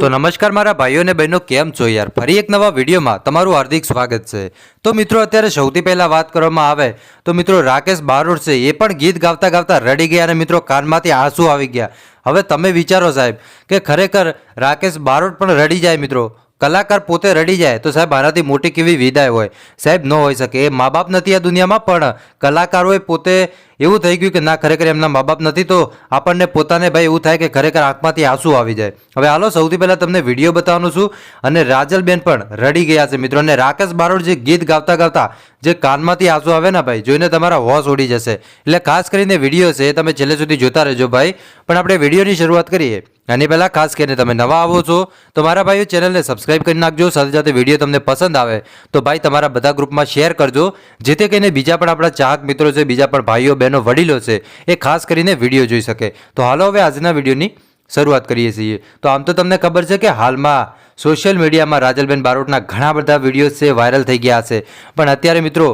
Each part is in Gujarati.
તો નમસ્કાર મારા ભાઈઓ અને બહેનો, કેમ છો યાર? ફરી એક નવા વિડીયોમાં તમારું હાર્દિક સ્વાગત છે. તો મિત્રો, અત્યારે સૌથી પહેલાં વાત કરવામાં આવે તો મિત્રો, રાકેશ બારોડ છે, એ પણ ગીત ગાવતા ગાવતા રડી ગયા અને મિત્રો, કાનમાંથી આંસુ આવી ગયા. હવે તમે વિચારો સાહેબ કે ખરેખર રાકેશ બારોડ પણ રડી જાય મિત્રો. કલાકાર પોતે રડી જાય તો સાહેબ આનાથી મોટી કેવી વિદાય હોય. સાહેબ, ન હોઈ શકે. એ મા બાપ નથી આ દુનિયામાં, પણ કલાકારોએ પોતે એવું થઈ ગયું કે ના, ખરેખર એમના મા બાપ નથી તો આપણને પોતાને ભાઈ એવું થાય કે ખરેખર આંખમાંથી આંસુ આવી જાય. હવે હાલો, સૌથી પહેલાં તમને વીડિયો બતાવવાનું છું અને રાજલબેન પણ રડી ગયા છે મિત્રો. અને રાકેશ બારોડ જે ગીત ગાતા ગાતા જે કાનમાંથી આંસુ આવે ને ભાઈ, જોઈને તમારા હોશ ઉડી જશે. એટલે ખાસ કરીને વીડિયો છે એ તમે છેલ્લે સુધી જોતા રહેજો ભાઈ. પણ આપણે વિડીયોની શરૂઆત કરીએ. આની પહેલાં ખાસ કરીને તમે નવા આવો છો તો મારા ભાઈઓ ચેનલને સબસ્ક્રાઇબ કરી નાખજો. સાથે સાથે વીડિયો તમને પસંદ આવે તો ભાઈ તમારા બધા ગ્રુપમાં શેર કરજો. જેથી કરીને બીજા પણ આપણા ચાહક મિત્રો છે, બીજા પણ ભાઈઓ, બહેનો વડીલો છે, એ ખાસ કરીને વીડિયો જોઈ શકે. તો હાલો હવે આજના વિડીયોની શરૂઆત કરીએ છીએ. તો આમ તો તમને ખબર છે કે હાલમાં સોશિયલ મીડિયામાં રાજલબેન બારોટના ઘણા બધા વીડિયો છે વાયરલ થઈ ગયા છે. પણ અત્યારે મિત્રો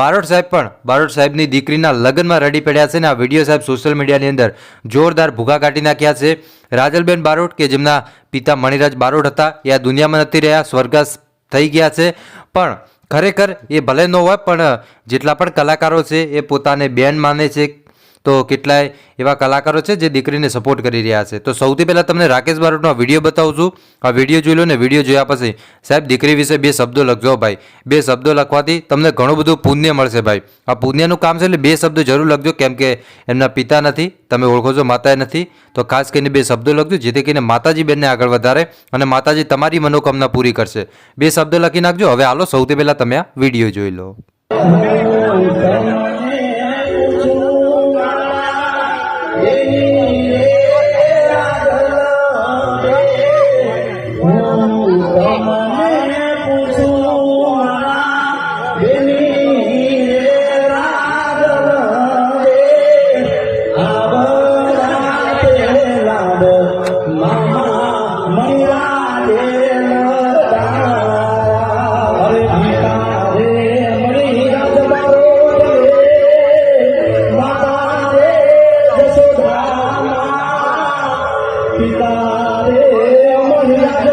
બારોટ સાહેબ પણ, બારોટ સાહેબની દીકરીના લગ્નમાં રડી પડ્યા છે ને આ વીડિયો સાહેબ સોશિયલ મીડિયાની અંદર જોરદાર ભૂગા કાઢી નાખ્યા છે. રાજલબેન બારોટ કે જેમના પિતા મણિરાજ બારોટ હતા, એ આ દુનિયામાં નથી રહ્યા સ્વર્ગસ્થ થઈ ગયા છે. પણ ખરેખર એ ભલે ન હોય પણ જેટલા પણ કલાકારો છે એ પોતાને બેન માને છે તો કેટલાય એવા કલાકારો છે જે દીકરીને સપોર્ટ કરી રહ્યા છે. તો સૌથી પહેલાં તમને રાકેશ બારોટનો આ વીડિયો બતાવું છું. આ વીડિયો જોઈ લો ને વીડિયો જોયા પછી, સાહેબ, દીકરી વિશે બે શબ્દો લખજો ભાઈ. બે શબ્દો લખવાથી તમને ઘણું બધું પુણ્ય મળશે ભાઈ. આ પુણ્યનું કામ છે એટલે બે શબ્દો જરૂર લખજો, કેમ કે એમના પિતા નથી, તમે ઓળખો છો માતાએ નથી. તો ખાસ કરીને બે શબ્દો લખજો, જેથી કરીને માતાજી બેનને આગળ વધારે અને માતાજી તમારી મનોકામના પૂરી કરશે. બે શબ્દો લખી નાખજો. હવે હાલો, સૌથી પહેલાં તમે આ વીડિયો જોઈ લો. Amém. পিতা রে আমার রাজা।